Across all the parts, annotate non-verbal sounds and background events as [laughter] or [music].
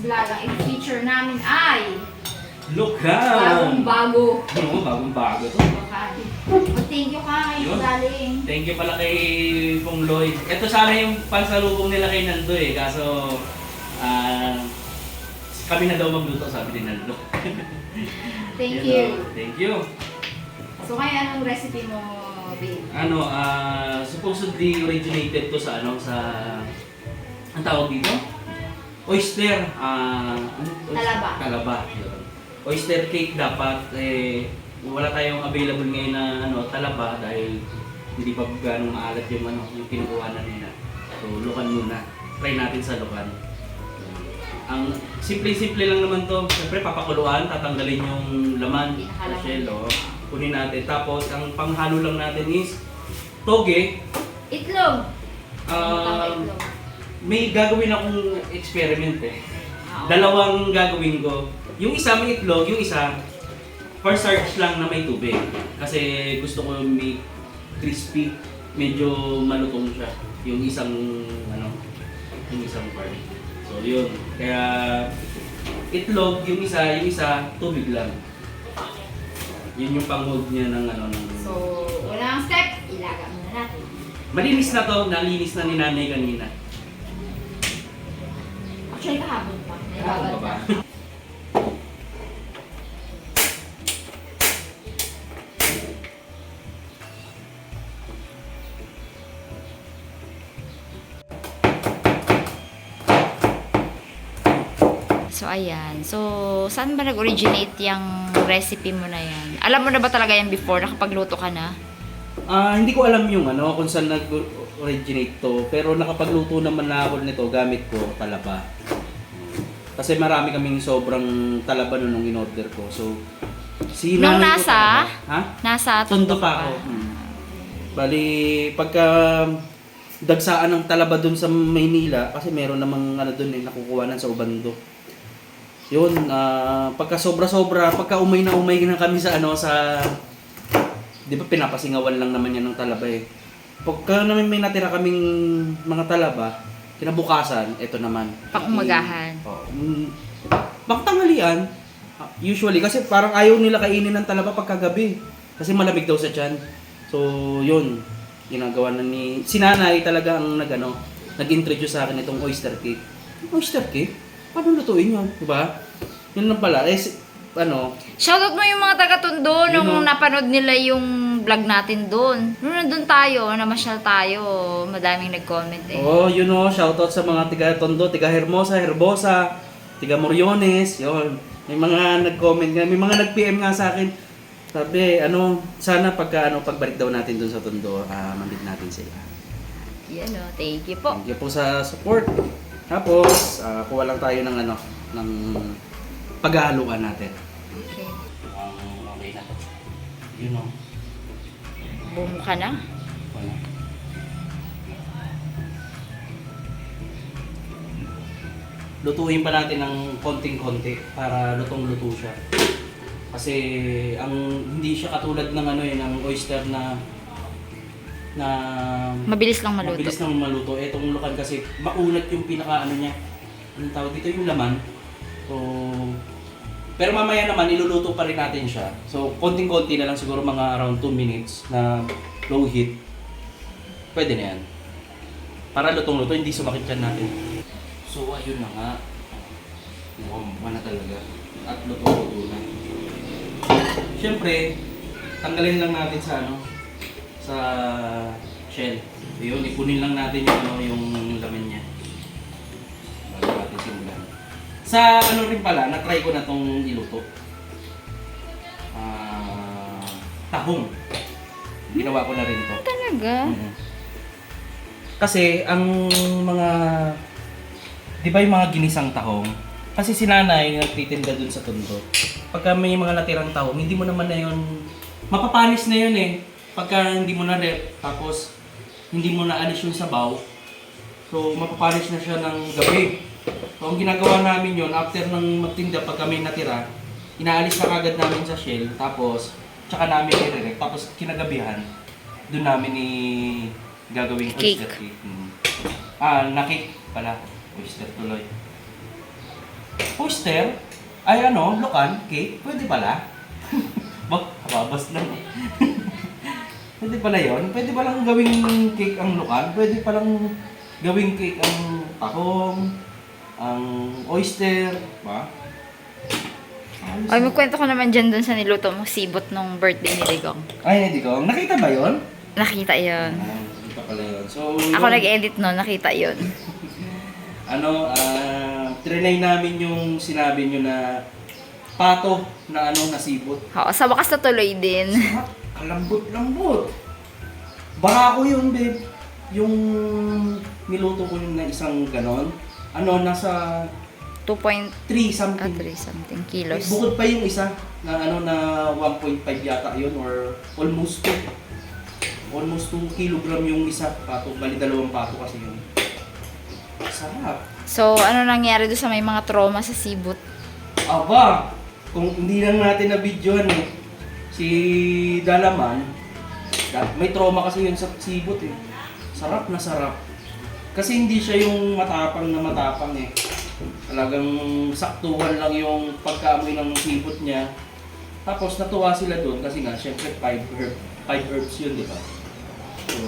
vlog, ang i-feature namin ay Look bagong bago. Oo, bagong bago to. Baka. Oh, thank you ka kayo Yun. galing. Thank you pala kay Pong Lloyd. Ito sana yung pansalubong nila kay Nando eh. Kaso, ah, kami na daw magluto, sabi ni Nando. [laughs] Thank Yun, you. oh. Thank you. So ngayon, anong recipe mo, babe? Ano, ah, supposedly originated to sa ano, sa, ang tawag dito? Oyster. ah, ano? Oyster? Talaba. Talaba. Yun. Oyster cake dapat, eh, wala tayong available ngayon na ano, talaba dahil hindi pa ganong maalat yung ano, yung kinukuha na nila. So, lukan muna. Try natin sa lukan. Ang simple-simple lang naman to. Siyempre, papakuluan, tatanggalin yung laman Pinakalaman. shell. Oh. Kunin natin. Tapos, ang panghalo lang natin is toge. Itlog! Tama, itlog. May gagawin akong experiment eh. Ah, okay. Dalawang gagawin ko. Yung isa may itlog, yung isa for search lang na may tubig. Kasi gusto ko may crispy, medyo malutong siya. Yung isang ano, yung isang part. So yun. Kaya itlog yung isa, yung isa tubig lang. Yun yung panghold niya ng ano ng So, unang step, ilaga muna natin. Malinis na to, nalinis na ni nanay kanina. Actually, kahapon pa. Kahapon pa ba? So, ayan. So, saan ba nag-originate yung recipe mo na yan? Alam mo na ba talaga yan before? Nakapagluto ka na? Ah, hindi ko alam yung ano kung saan nag-originate to, pero nakapagluto naman na ako nito gamit ko talaba. Kasi marami kaming sobrang talaba nun nung in-order ko. So, si Nung nanay ko nasa? talaga- Ha? Nasa Tondo pa ako. Hmm. Bali, pagka dagsaan ng talaba dun sa Maynila, kasi meron namang ano dun eh, nakukuhanan sa Ubando. Yun, ah, pagka sobra-sobra, pagka umay na umay na kami sa ano, sa... Di ba pinapasingawan lang naman yan ng talaba eh. Pagka naman may natira kaming mga talaba, kinabukasan, ito naman. Pang-umagahan. Oo. Mm, pangtanghalian, ah, usually, kasi parang ayaw nila kainin ng talaba pagkagabi. Kasi malamig daw sa tiyan. So, yun. Ginagawa na ni... Si nanay talaga ang nag, ano, nag-introduce sa akin itong oyster cake. Oyster cake? Paano lutuin yun? Diba? Yun lang pala. Eh, ano, Shoutout mo yung mga taga-Tondo Yun nung o. napanood nila yung vlog natin doon. Nung nandun tayo, namasyal tayo, madaming nag-comment eh. Oh, you know, shoutout sa mga tiga Tondo, tiga Hermosa, Herbosa, tiga Moriones, yon. May mga nag-comment nga, may mga nag-PM nga sa akin. Sabi, ano, sana pagka ano pagbalik daw natin dun sa Tondo, ah mambit natin sila. Yan o, thank you po. Thank you po sa support. Tapos, ah, kuha lang tayo ng ano, ng paghahaluan natin. Yun know, Bumo ka na? wala. Lutuin pa natin ng konting-konti para lutong-luto siya. Kasi ang hindi siya katulad ng ano eh, ng oyster na na Mabilis lang maluto. mabilis nang maluto. Etong lukan kasi maunat yung pinaka ano niya. Anong tawag dito yung laman. So, pero mamaya naman iluluto pa rin natin siya. So, konting-konti na lang siguro mga around 2 minutes na low heat. Pwede na yan. Para lutong-luto, hindi sumakit yan natin. So, ayun na nga. Mukhang mukha na talaga. At lutong-luto na. Siyempre, tanggalin lang natin sa ano, sa shell. Yun, ipunin lang natin yung ano, yung Sa ano rin pala, na-try ko na tong iluto. Ah, tahong. Ginawa ko na rin to. Talaga? Mhm. Kasi ang mga di ba yung mga ginisang tahong? Kasi si nanay nagtitinda dun sa tundo. Pagka may mga natirang tahong, hindi mo naman na yun mapapanis na yun eh. Pagka hindi mo na rep, tapos hindi mo na alis yung sabaw, so mapapanis na siya ng gabi. So ang ginagawa namin yun, after ng magtinda, pagka may natira, inaalis na kagad namin sa shell, tapos tsaka namin i-rep, tapos kinagabihan, doon namin i gagawing Cake. oyster cake. Mm. Ah, na cake pala. Oyster tuloy. oyster, ay ano, lukan, cake, pwede pala. [laughs] Bak, hababas lang. [laughs] pwede pala yon. Pwede palang gawing cake ang lukan. Pwede palang gawing cake ang tahong, ang oyster, ba? Ayos Ay, na. magkwento ko naman dyan dun sa niluto mong sibot nung birthday ni Digong. Ay, hindi ko. Nakita ba yon? Nakita yon. Ah, nakita pala yun. So, Ako yun. nag-edit no, nakita yon. ano, ah, trinay namin yung sinabi nyo na pato na ano, nasibot. Oo, sa wakas natuloy din. Sarap, kalambot-lambot. Baka ko yun, babe. Yung niluto ko yun na isang ganon. Ano, nasa 2.3 something. something Eh, kilos. Bukod pa yung isa na ano na 1.5 yata yun or almost 2. Almost 2 kilogram yung isa pato. Bali dalawang pato kasi yun. Sarap. So, ano nangyari doon sa may mga trauma sa sibot? Aba, kung hindi lang natin na videohan eh, si Dalaman, da- may trauma kasi yun sa sibot eh. Sarap na sarap. Kasi hindi siya yung matapang na matapang eh. Talagang saktuhan lang yung pagkaamoy ng sibot niya. Tapos natuwa sila doon kasi nga, syempre five, herb, five herbs yun, di ba? So,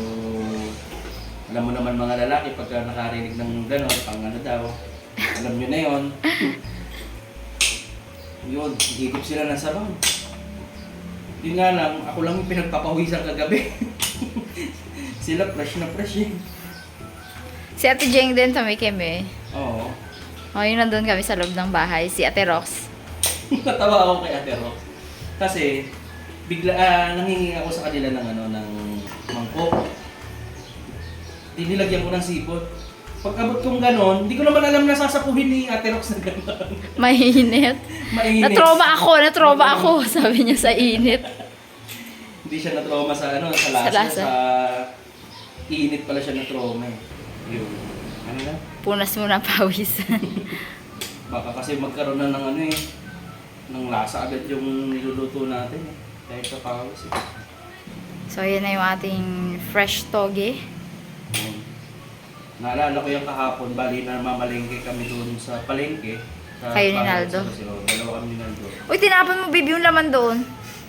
alam mo naman mga lalaki pagka nakarinig ng gano'n, pang ano daw, alam nyo na yon yun, higip sila ng sabaw. Yun nga lang, ako lang yung pinagpapawisan kagabi. [laughs] sila fresh na fresh eh. Si Ate Jeng din sa may keme. Oo. O, yun nandun kami sa loob ng bahay. Si Ate Rox. [laughs] Natawa ako kay Ate Rox. Kasi, bigla, ah, nangingi ako sa kanila ng ano, ng mangkok. Dinilagyan ko ng sipot. Pagkabot kong ganon, hindi ko naman alam na sasapuhin ni Ate Rox na ganon. [laughs] Mainit. Mainit. Na-trauma ako, na-trauma ako. [laughs] Sabi niya sa init. Hindi siya na-trauma sa ano, sa lasa. Sa Sa, lasa. init pala siya na-trauma eh. Yun. Ano na? Punas mo na [laughs] pawis. Baka kasi magkaroon na ng ano eh, ng lasa agad yung niluluto natin eh. Dahil sa pawis eh. so, yun na yung ating fresh toge. Yun. Naalala ko yung kahapon, bali na mamalengke kami doon sa palengke. Sa Kayo ni Naldo? Paseo. Dalawa kami ni Naldo. Uy, tinapon mo, baby, yung laman doon.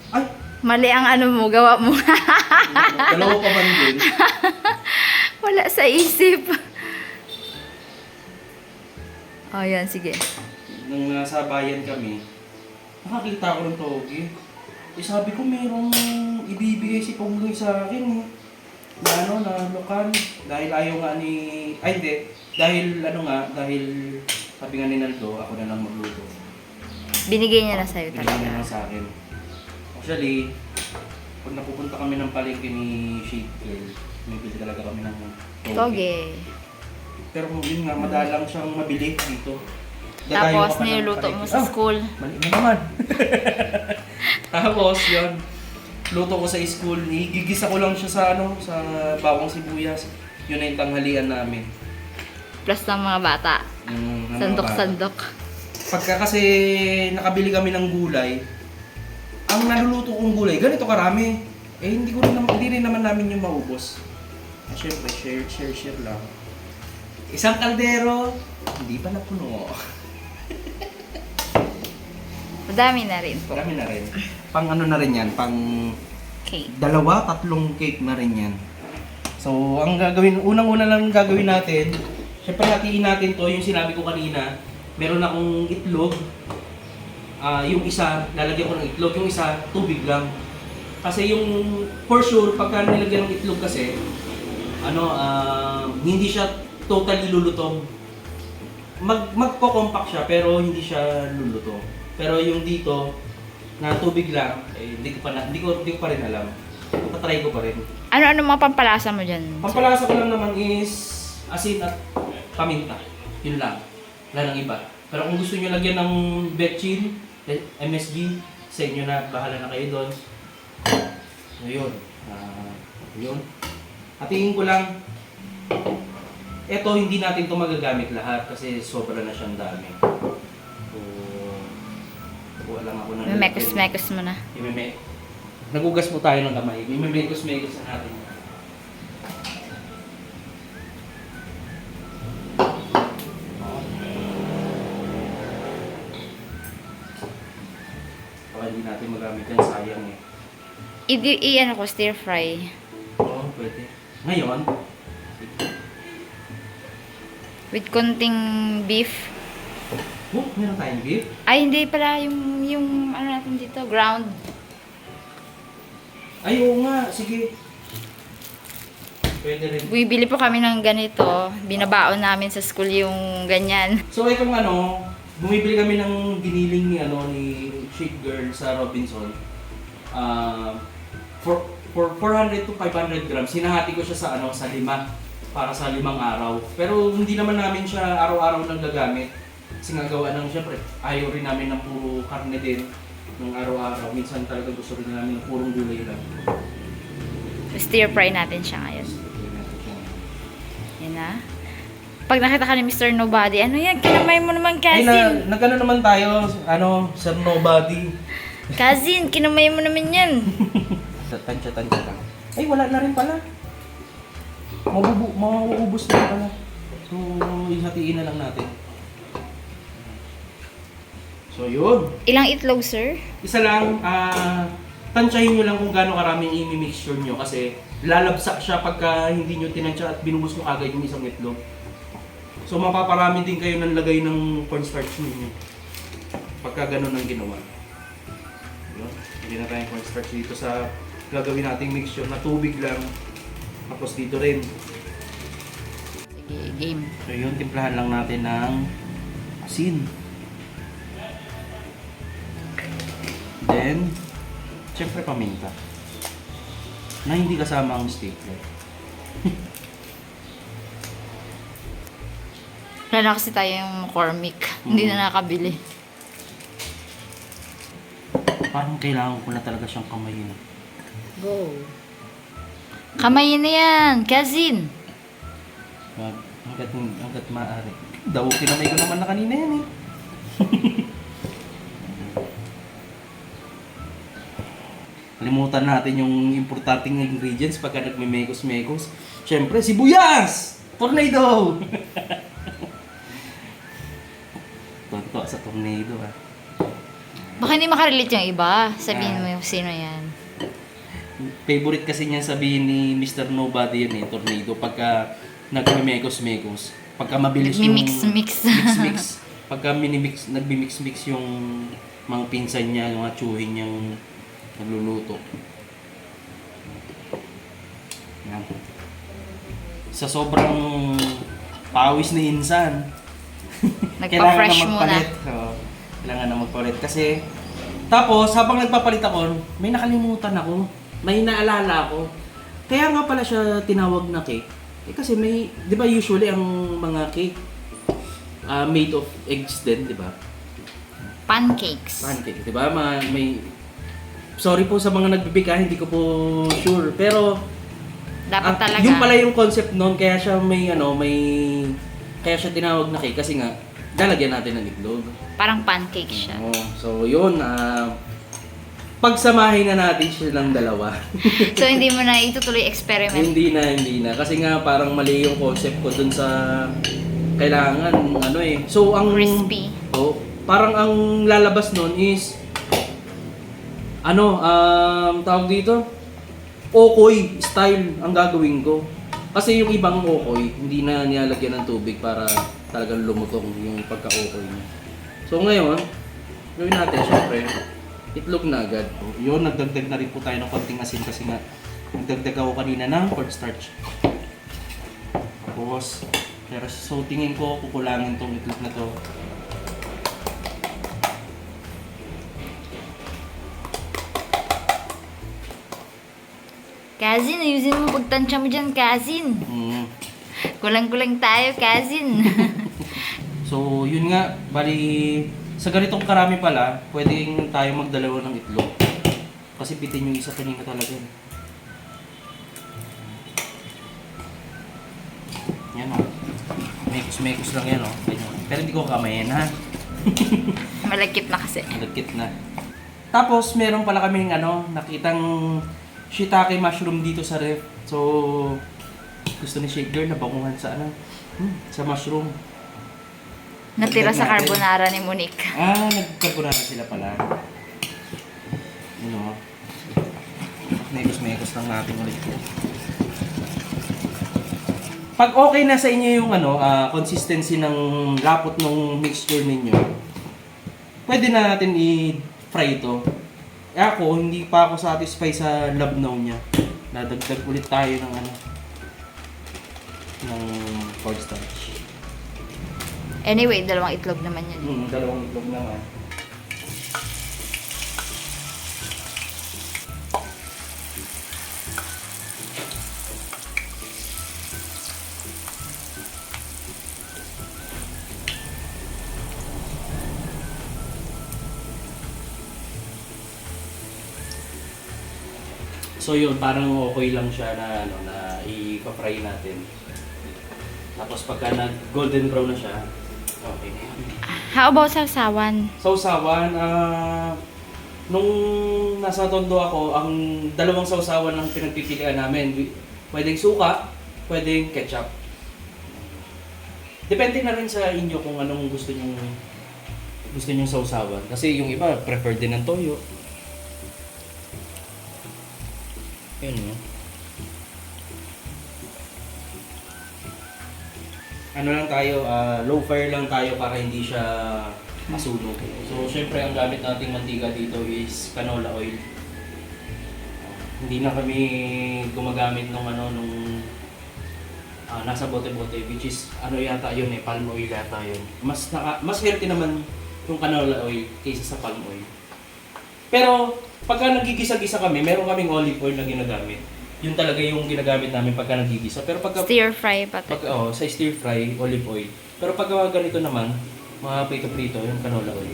Ay! Mali ang ano mo, gawa mo. Dalawa pa man din. [laughs] Wala sa isip. Oh, yan, sige. Nung nasa bayan kami, nakakita ko ng togi. Eh sabi ko merong ibibigay si Pongloy sa akin eh. Na ano, na lokal. Dahil ayaw nga ni... Ay hindi. Dahil ano nga, dahil sabi nga ni Naldo, ako na lang magluto. Binigay niya na sa'yo Binigyan niya talaga. lang sa akin. Actually, pag napupunta kami ng palengke ni Shake Girl, may bili talaga kami ng togi. Toge. Pero yun nga, madalang siyang mabili dito. Dadayo Tapos, ka pa ng niluluto mo palengke. sa Ah, school. Mali na naman. [laughs] Tapos, yun. Luto ko sa school. Igigisa ko lang siya sa ano, sa bawang sibuyas. Yun na yung tanghalian namin. Plus ng mga bata. Yung, ng mga bata. Sandok-sandok. Pagka kasi nakabili kami ng gulay, ang naluluto kong gulay, ganito karami. Eh, hindi ko rin naman, hindi rin naman namin yung maubos. Siyempre, share, share, share lang. Isang kaldero, hindi pa napuno. Madami na rin po. Marami na rin. Pang ano na rin yan, pang Okay. dalawa, tatlong cake na rin yan. So, ang gagawin, unang-una lang gagawin natin, syempre hatiin natin to, yung sinabi ko kanina, meron akong itlog, Ah, yung isa, lalagyan ko ng itlog, yung isa, tubig lang. Kasi yung, for sure, pagka nilagyan ng itlog kasi, ano, ah, hindi siya totally lulutong. Mag, magko-compact siya, pero hindi siya lulutong. Pero yung dito, na tubig lang, eh, hindi ko pa, na, hindi ko, hindi ko pa rin alam. Patry ko pa rin. Ano-ano mga pampalasa mo dyan? Pampalasa ko lang naman is asin at paminta. Yun lang. Wala nang iba. Pero kung gusto nyo lagyan ng betchin, MSG, sa inyo na, bahala na kayo doon. Ayun. Ah, yun. Hatiin ko lang, ito hindi natin ito magagamit lahat kasi sobra na siyang dami. So, kuha lang ako ng... Mimekos-mekos mo na. Imeme... Nagugas po tayo ng kamay. Mimekos-mekos na natin. Baka hindi natin magamit yan, sayang eh. I-ano ko, stir fry. Oo, oh, pwede. Ngayon, With konting beef. oh, meron tayong beef. Ay, hindi pala yung, yung ano natin dito, ground. Ay, oo nga, sige. Pwede rin. Bumibili po kami ng ganito. Binabaon namin sa school yung ganyan. [laughs] So, itong ano, bumibili kami ng giniling ni, ano, ni Chic Girl sa Robinson. Ah, for, for 400 to 500 grams, hinahati ko siya sa, ano, sa lima para sa limang araw. Pero hindi naman namin siya araw-araw nang gagamit. Kasi nga gawa ng syempre, ayaw rin namin ng puro karne din ng araw-araw. Minsan talaga gusto rin namin ng purong gulay lang. Stir fry natin siya ngayon. Yan na. Pag nakita ka ni Mr. Nobody, ano yan? Kinamay mo naman, Ay, na, cousin. nagano naman tayo, ano, Sir Nobody. Cousin, kinamay mo naman yan. [laughs] Tansya-tansya lang. Ay, wala na rin pala. Mabubu, mauubos na pala. So, ihatiin na lang natin. So, yun. Ilang itlog, sir? Isa lang, ah, tansyahin nyo lang kung gaano karaming imi-mixture nyo kasi lalabsak siya pagka hindi nyo tinansya at binubos mo agad yung isang itlog. So, mapaparami din kayo ng lagay ng cornstarch ninyo. Pagka ganun ang ginawa. Yun. Hindi na tayong cornstarch dito sa gagawin nating mixture na tubig lang. Tapos dito rin. Sige, game. So yun, timplahan lang natin ng asin. Then, syempre paminta. Na hindi kasama ang stapler. [laughs] Wala na kasi tayo yung McCormick. Hindi na nakabili. Parang kailangan ko na talaga siyang kamayin. Go. Kamayin na yan, cousin. Wag, hanggat, hanggat maaari. Daw, kinamay ko naman na kanina yan eh. [laughs] Kalimutan natin yung importanteng ingredients pagka nagme-mekos-mekos. Siyempre, sibuyas! Tornado! [laughs] Tonto sa tornado ah. Baka hindi makarelate yung iba. Sabihin mo yung sino yan. Favorite kasi niya sabihin ni Mr. Nobody yan eh, tornado. Pagka nagme-mekos-mekos. Pagka mabilis yung... Nagmi-mix-mix. mix-mix. [laughs] Pagka minimix, nagbi-mix-mix yung mga pinsan niya, yung mga tsuhin niyang nagluluto. Yan. Sa sobrang pawis ni Insan, [laughs] Nagpa-fresh kailangan na muna. Oo, kailangan na magpalit. Kasi, tapos, habang nagpapalit ako, may nakalimutan ako. May naalala ako. Kaya nga pala siya tinawag na cake. Eh kasi may, di ba usually ang mga cake, ah, made of eggs din, di ba? Pancakes. Pancake, di ba? Ma- may, sorry po sa mga nagbibigay, hindi ko po sure. Pero, Dapat Ah, talaga. Yung pala yung concept noon, kaya siya may ano, may kaya siya tinawag na cake kasi nga lalagyan natin ng itlog. Parang pancake siya. Oo. So, yun ah pagsamahin na natin siya ng dalawa. [laughs] So, hindi mo na itutuloy experiment. hindi na, hindi na. Kasi nga parang mali yung concept ko dun sa kailangan, ano eh. So, ang... Crispy. Oh, parang ang lalabas nun is ano, um, tawag dito, okoy style ang gagawin ko. Kasi yung ibang okoy, hindi na nilalagyan ng tubig para talagang lumutong yung pagka-okoy niya. So ngayon, gawin natin, syempre, itlog na agad. So, yun, nagdagdag na rin po tayo ng konting asin kasi nga, nagdagdag ako kanina ng cornstarch. Tapos, pero so tingin ko, kukulangin tong itlog na to. Cousin, ayusin mo pagtansya mo dyan, cousin. Mm. Kulang-kulang tayo, cousin. [laughs] So, yun nga, bali, sa ganitong karami pala, pwedeng tayo magdalawa ng itlog. Kasi pitin yung isa kanina talaga. eh. Yan o. Mekos-mekos lang yan o. Ganyan. Pero hindi ko kamayin ha. [laughs] Malagkit na kasi. Nagkit na. Tapos, meron pala kaming ano, nakitang shiitake mushroom dito sa ref. So, gusto ni Shake Girl na bangungan sa ano, hmm, sa mushroom. Natira sa carbonara ni Monique. Ah, nagkarbonara sila pala. Mekos-mekos lang natin ulit po. Pag okay na sa inyo yung ano, ah, consistency ng lapot ng mixture ninyo, pwede na natin i-fry ito. Eh ako, hindi pa ako satisfied sa labnaw niya. Dadagdag ulit tayo ng ano, ng cornstarch. Anyway, dalawang itlog naman yun. Hmm, dalawang itlog naman. So yun, parang okay lang siya na ano na i-fry natin. Tapos pagka nag golden brown na siya, okay na yan. How about sausawan? Sa usawan, ah, nung nasa Tondo ako, ang dalawang sausawan ang pinagpipilian namin. Pwedeng suka, pwedeng ketchup. Depende na rin sa inyo kung anong gusto nyong gusto nyong sausawan. Kasi yung iba, prefer din ng toyo. Yun, no? Ano lang tayo, ah, low fire lang tayo para hindi siya masunog. So, syempre, ang gamit nating mantika dito is canola oil. Hindi na kami gumagamit nung ano, nung ah, nasa bote-bote, which is, ano yata yun eh, palm oil yata yun. Mas, naka, mas healthy naman yung canola oil kaysa sa palm oil. Pero, pagka nagigisa-gisa kami, meron kaming olive oil na ginagamit. Yun talaga yung ginagamit namin pagka nagigisa. Pero pagka Stir fry pa pag, oh, sa stir fry, olive oil. Pero pag ganito naman, mga prito-prito, yung canola oil.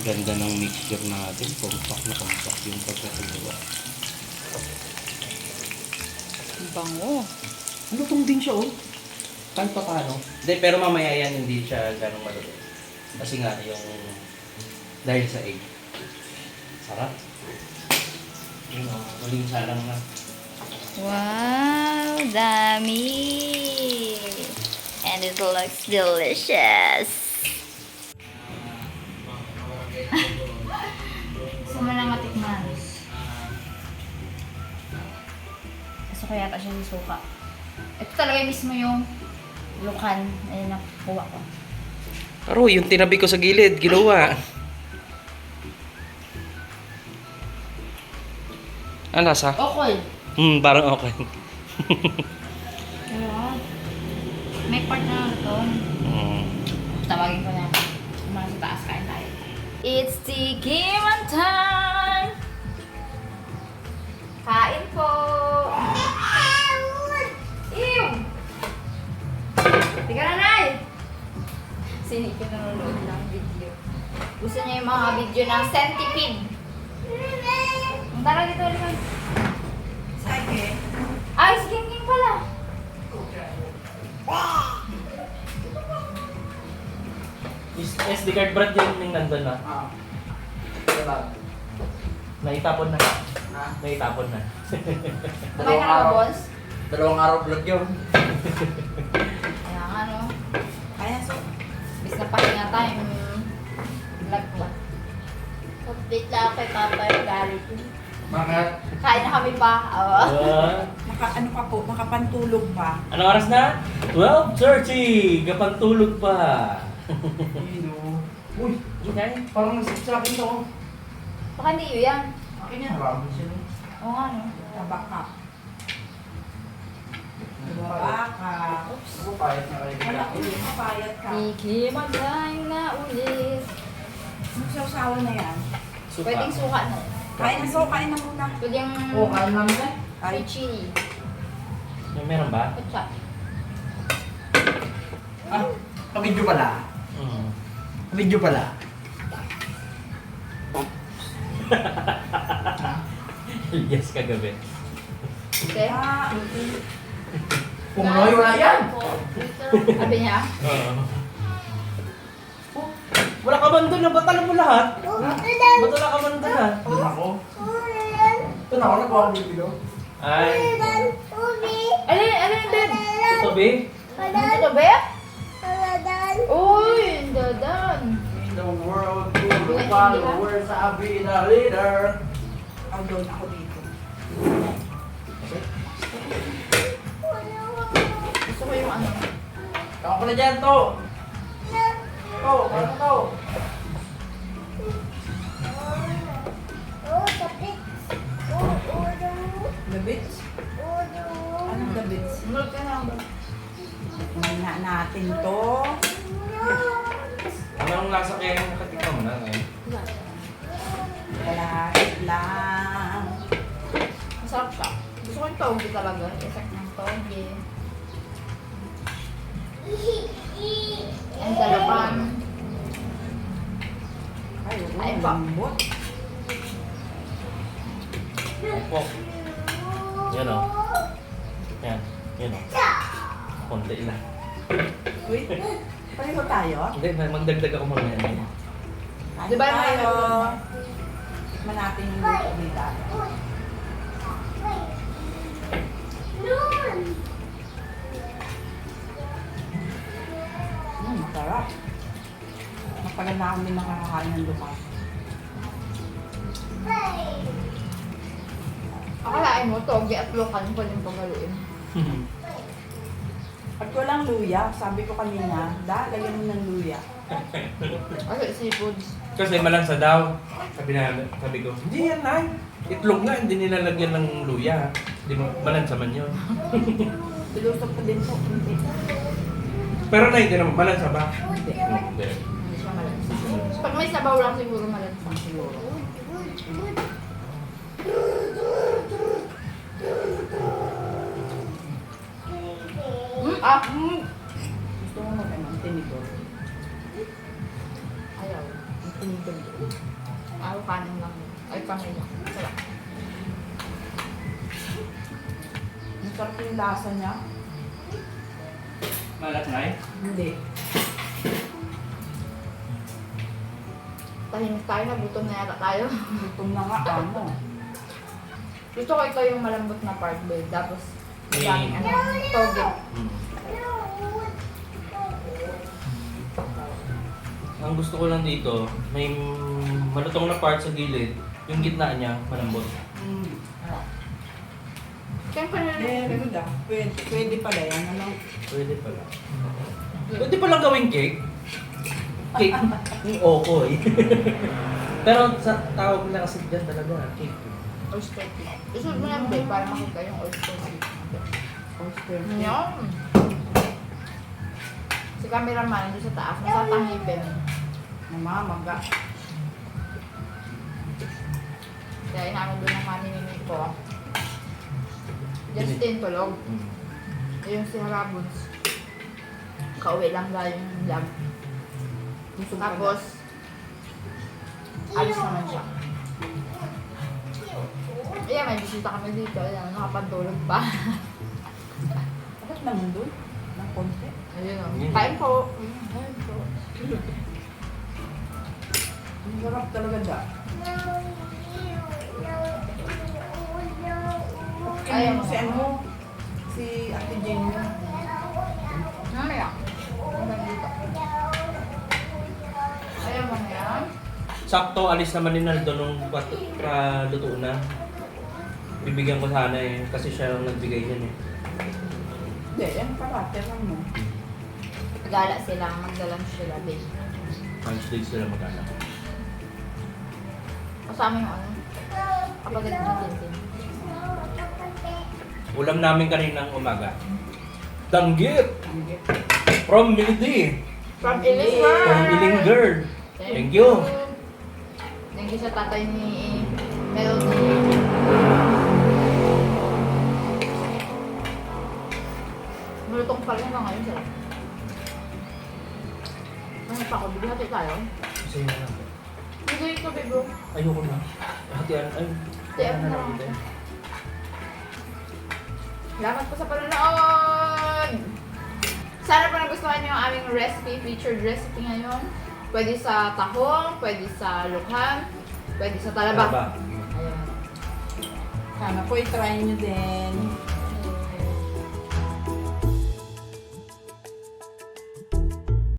Ang ganda ng mixture natin. Compact na compact yung pagkakagawa. Bango. Lutong din siya, oh. Kahit pa paano. Hindi, pero mamaya yan, hindi siya ganong maluto. Kasi nga, yung... Dahil sa egg. Sarap. Yun, oh. Muling salang na. Wow, dami! And it looks delicious. Ko yata siya sa suka. Ito talaga mismo yung lukan na nakuha ko. Aro, yung tinabi ko sa gilid, ginawa. Ang lasa? Okay. Hmm, parang okay. Wow. May part na ito. Hmm. Tawagin ko na. Mga sa taas, kain tayo. It's Tikiman time! Kain po! Sinipin nanonood ng video. Gusto niya yung mga video ng centipede. Ang tara dito, Liman. Sige. Ay, si King King pala. Is SD card brand yun yung nandun na. Ah. Naitapon na. Ha? Naitapon na. Kumain ka na ba, boss? Dalawang araw vlog yun. [laughs] Kaya nga, no? Kaya so. Na pahinga Vlog ba? Update lang kay Papa yung galit. Bakit? Kain na kami pa. Oo. Ah, Maka, ano pa po, makapantulog pa. Anong oras na? 12.30! Kapantulog pa. Ayun Uy, Okay. parang nasip sa akin to. Baka hindi yun yan. Akin yan. Marami sila. Oo nga, no? Tabaka. Tabaka. Oops. Ako payat na kayo. Wala yun. Mapayat ka. Iki magdayang na ulit. Yung sausawan na yan. Suka. Pwedeng suka na. Kain na so, kain na muna. Pwede yung kain lang na. sweet chili. May meron ba? Ketchup. Ah, kabidyo pala. Mm. Kabidyo pala. [laughs] yes, kagabi. Okay? Ah, Kung Noy, wala yan. Sabi niya, Oo. Oh, wala ka man doon, ba't alam mo lahat? Ba't wala ka man doon ha? Ako. Ba't Doon ako nagawa ng video. Ay, Alin, alin, Dad? tutubi? Ito ba? Uy, ang dadan. In the world, puro followers, sabi na leader. Ang doon ako dito. Gusto ko yung ano. Ako ko na dyan, to. To, ano to? The bits? Anong the bits? Mulot ka na? Mahina natin to. Ano ang lasa kaya yung mo na ngayon? Kalahit lang. Masarap siya. Gusto ko yung toge talaga. Effect ng toge. Ang dalapan. Ay, oo, Ay, pa. lambot. Pok. Yan o. Yan. Yan o. Konti lang. Uy, pareho tayo? Hindi, magdagdag ako mamaya. Kain Di ba yung tayo? ano? Tikman natin yung luto masarap. Matagal na kami nakakakain ng lupa. Akalain mo, toge at lokan ko yung pagaluin. [laughs] At walang luya, sabi ko kanina, da, lagyan mo ng luya. Kasi seafoods. Kasi malansa daw. Sabi na, sabi ko, hindi yan na. Itlog nga, hindi nilalagyan ng luya. Hindi mo, malansa man yun. [laughs] Ilusok ko din po. Hindi. Pero na, hindi naman, malansa ba? Hindi. Hindi. Hindi siya malansa. Pag may sabaw lang siguro malansa. Siguro. Hmm? Ah! Hmm. Gusto mo mag-ano, tinidor. Ayaw. Ang tinidor. Ayaw kanin lang. Ay, pangin lang. Sarap. Ang sarap yung lasa niya. Malat na eh. Hindi. Tahimik tayo na, gutom na yata tayo. Gutom na nga, ano. Gusto ko ito yung malambot na part babe. Tapos, May- daming ano, toge. Hmm. Ang gusto ko lang dito, may malutong na part sa gilid, yung gitna niya, malambot. Mm. Siyempre, Very good ah. Pwede, pwede pala yan. Ano? Pwede pala. Pwede palang gawing cake. Cake. Yung okoy. [laughs] Pero sa tawag nila kasi dyan talaga, cake. oyster cake. Isunod mo yan babe, para makita yung oyster cake. Oyster. Yum! Si cameraman doon sa taas, nasa tangipin. Namamaga. Kaya inaano doon ang maninimig ko. Justin tulog. Mm. Yung si Harabons. Kauwi lang galing yung vlog. Tapos, alis naman siya. Iya, may bisita kami dito. Ayan, nakapantulog pa. [laughs] Bakit naman doon? Ng konti. Ayun o. Yun. Kain po. Kain po. Ang sarap talaga da. Ayaw mo. si ano? Si Ate Jane yun. Mamaya. Ayaw mo na yan? Sakto, alis naman ni Naldo nung luto na. Bibigyan ko sana eh, kasi siya ang nagbigay niyan eh. Hindi, yan pala. Terang mo. Gala sila. Magda-lunch sila, babe. Lunch days sila mag-anak. Kasama yung ano. Kapatid ni Tintin. Ulam namin kaninang umaga. Danggit! From Mility! From Ilinger! From Ilinger! Thank you. Thank you sa tatay ni Melody. Malutong pa rin hanggang ngayon sila. Ano pa ako? Bibihati tayo? Kasi na lang. Bigay babe, bro. Ayoko na. Hatian, ay. TF na lang. Salamat po sa panonood! Sana po nagustuhan niyo ang aming recipe, featured recipe ngayon. Pwede sa tahong, pwede sa lukhan, pwede sa talaba. Talaba. Ayan. Sana po i-try nyo din.